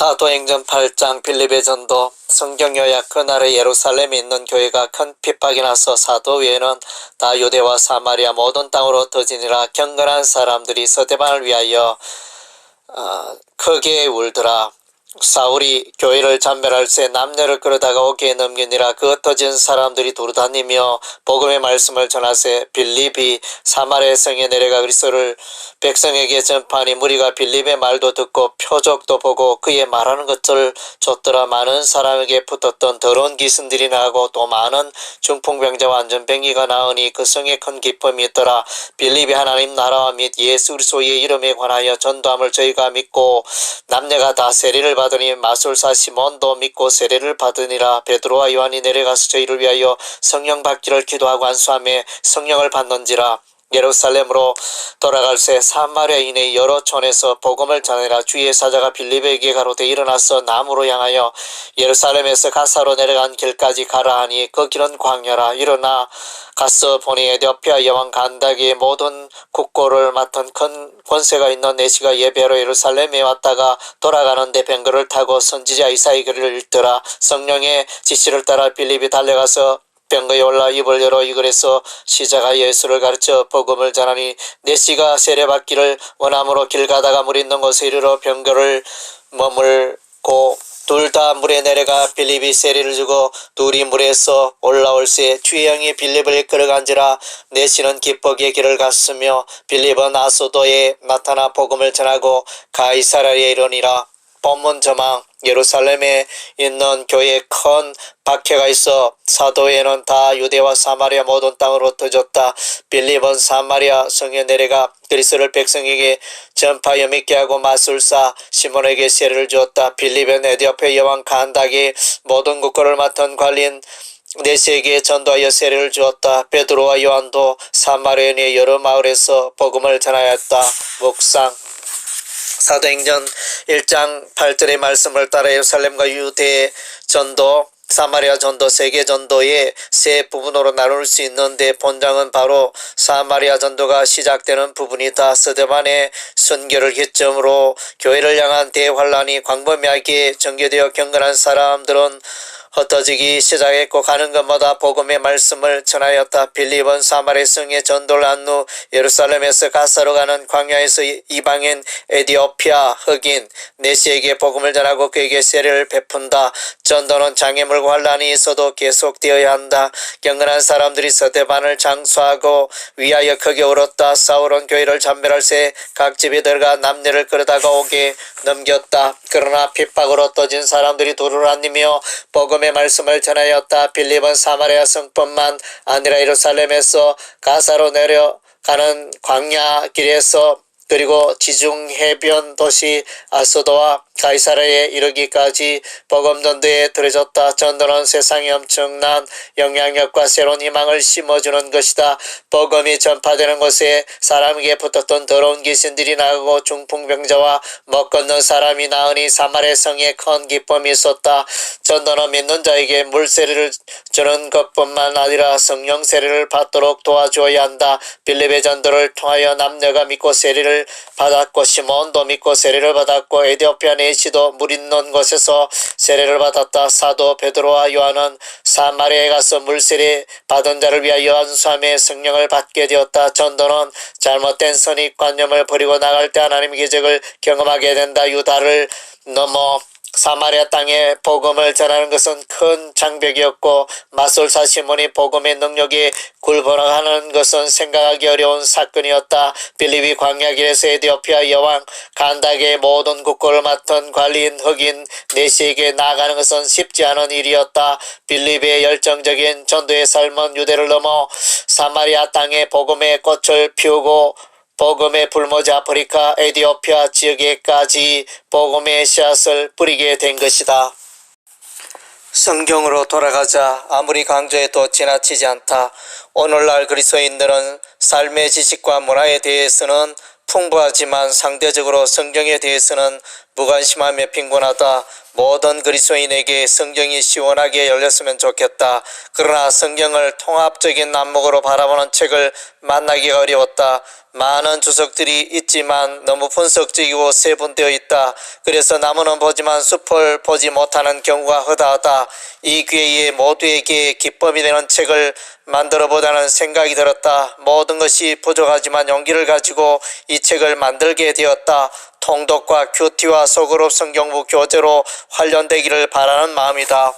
사도행전 8장 빌립의 전도 성경 요약 그날에 예루살렘에 있는 교회가 큰 핍박이 나서 사도 외에는 다 유대와 사마리아 모든 땅으로 터지니라 경건한 사람들이 서대반을 위하여 어, 크게 울더라 사울이 교회를 잠멸할 새 남녀를 끌어다가 오게 넘기니라. 그 흩어진 사람들이 두루다니며 복음의 말씀을 전하세. 빌립이 사마리아 성에 내려가 그리스도를 백성에게 전파하니 무리가 빌립의 말도 듣고 표적도 보고 그의 말하는 것을 줬더라. 많은 사람에게 붙었던 더러운 기승들이 나고 또 많은 중풍병자와 안전병기가 나으니 그 성에 큰 기쁨이 있더라. 빌립이 하나님 나라와 및 예수 그리스도의 이름에 관하여 전도함을 저희가 믿고 남녀가 다 세례를 받으니 마술사 시몬도 믿고 세례를 받으니라. 베드로와 요한이 내려가서 저희를 위하여 성령 받기를 기도하고 안수함에 성령을 받는지라 예루살렘으로 돌아갈 새 사마리아인의 여러 촌에서 복음을 전하라. 주의 사자가 빌립에게 가로되 일어나서 남으로 향하여 예루살렘에서 가사로 내려간 길까지 가라 하니 그 길은 광야라. 일어나 가서 보니 에디오피아 여왕 간닥의 모든 국고를 맡은 큰 권세가 있는 내시가 예배로 예루살렘에 왔다가 돌아가는데 뱅거를 타고 선지자 이사이를 읽더라. 성령의 지시를 따라 빌립이 달려가서 병거에 올라 입을 열어 이글에서 시자가 예수를 가르쳐 복음을 전하니 내시가 세례받기를 원함으로 길 가다가 물 있는 곳에 이르러 병거를 머물고 둘 다 물에 내려가 빌립이 세례를 주고 둘이 물에서 올라올 새 주의 영이 빌립을 이끌어간지라 내시는 기쁘게 길을 갔으며 빌립은 아소도에 나타나 복음을 전하고 가이사라에 이르니라 본문 저망 예루살렘에 있는 교회에 큰 박해가 있어 사도에는 다 유대와 사마리아 모든 땅으로 터졌다. 빌립은 사마리아 성에 내려가 그리스를 백성에게 전파여 믿게 하고 마술사 시몬에게 세례를 주었다. 빌립은 에디오페 여왕 간닥이 모든 국거를 맡은 관리인 네세에게 전도하여 세례를 주었다. 베드로와 요한도 사마리아의 여러 마을에서 복음을 전하였다. 묵상 사도행전 1장 8절의 말씀을 따라 예루살렘과 유대 전도 사마리아 전도, 세계 전도의 세 부분으로 나눌 수 있는데 본장은 바로 사마리아 전도가 시작되는 부분이다. 서대반의 순교를 기점으로 교회를 향한 대환란이 광범위하게 전개되어 경건한 사람들은 흩어지기 시작했고 가는 것마다 복음의 말씀을 전하였다. 빌립은 사마리 성에 전도를 한 후 예루살렘에서 가사로 가는 광야에서 이방인 에디오피아 흑인 네시에게 복음을 전하고 그에게 세례를 베푼다. 전도는 장애물과 환란이 있어도 계속되어야 한다. 경건한 사람들이 서대반을 장수하고 위하여 크게 울었다. 사울은 교회를 잠별할 새 각 집에 들어가 남녀를 끌어다가 오게 넘겼다. 그러나 핍박으로 떠진 사람들이 도를 안니며 복음의 말씀을 전하였다. 빌립은 사마리아 성뿐만 아니라 예루살렘에서 가사로 내려가는 광야 길에서 그리고 지중 해변 도시 아소도와 가이사라에 이르기까지 복음전도에 들어졌다. 전도는 세상에 엄청난 영향력과 새로운 희망을 심어주는 것이다. 복음이 전파되는 곳에 사람에게 붙었던 더러운 귀신들이 나가고 중풍병자와 못 걷는 사람이 나으니 사마리 성에 큰 기쁨이 있었다. 전도는 믿는 자에게 물세례를 주는 것뿐만 아니라 성령 세례를 받도록 도와줘야 한다. 빌립의 전도를 통하여 남녀가 믿고 세례를 받았고 시몬도 믿고 세례를 받았고 에디오피 아 네시도 물 있는 곳에서 세례를 받았다. 사도 베드로와 요한은 사마리아에 가서 물세례 받은 자를 위하여 안수함에 성령을 받게 되었다. 전도는 잘못된 선입관념을 버리고 나갈 때 하나님의 기적을 경험하게 된다. 유다를 넘어 사마리아 땅에 복음을 전하는 것은 큰 장벽이었고 마술사 시몬이 복음의 능력이 굴번하는 것은 생각하기 어려운 사건이었다. 빌립이 광야길에서 에디오피아 여왕 간닥의 모든 국고를 맡은 관리인 흑인 네시에게 나아가는 것은 쉽지 않은 일이었다. 빌립의 열정적인 전도의 삶은 유대를 넘어 사마리아 땅에 복음의 꽃을 피우고 복음의 불모자 아프리카 에디오피아 지역에까지 복음의 씨앗을 뿌리게 된 것이다. 성경으로 돌아가자 아무리 강조해도 지나치지 않다. 오늘날 그리스도인들은 삶의 지식과 문화에 대해서는 풍부하지만 상대적으로 성경에 대해서는 무관심함에 빈곤하다. 모든 그리스도인에게 성경이 시원하게 열렸으면 좋겠다. 그러나 성경을 통합적인 안목으로 바라보는 책을 만나기가 어려웠다. 많은 주석들이 있지만 너무 분석적이고 세분되어 있다. 그래서 나무는 보지만 숲을 보지 못하는 경우가 허다하다. 이 기회에 모두에게 기법이 되는 책을 만들어 보자는 생각이 들었다. 모든 것이 부족하지만 용기를 가지고 이 책을 만들게 되었다. 통독과 큐티와 소그룹 성경부 교재로 활용되기를 바라는 마음이다.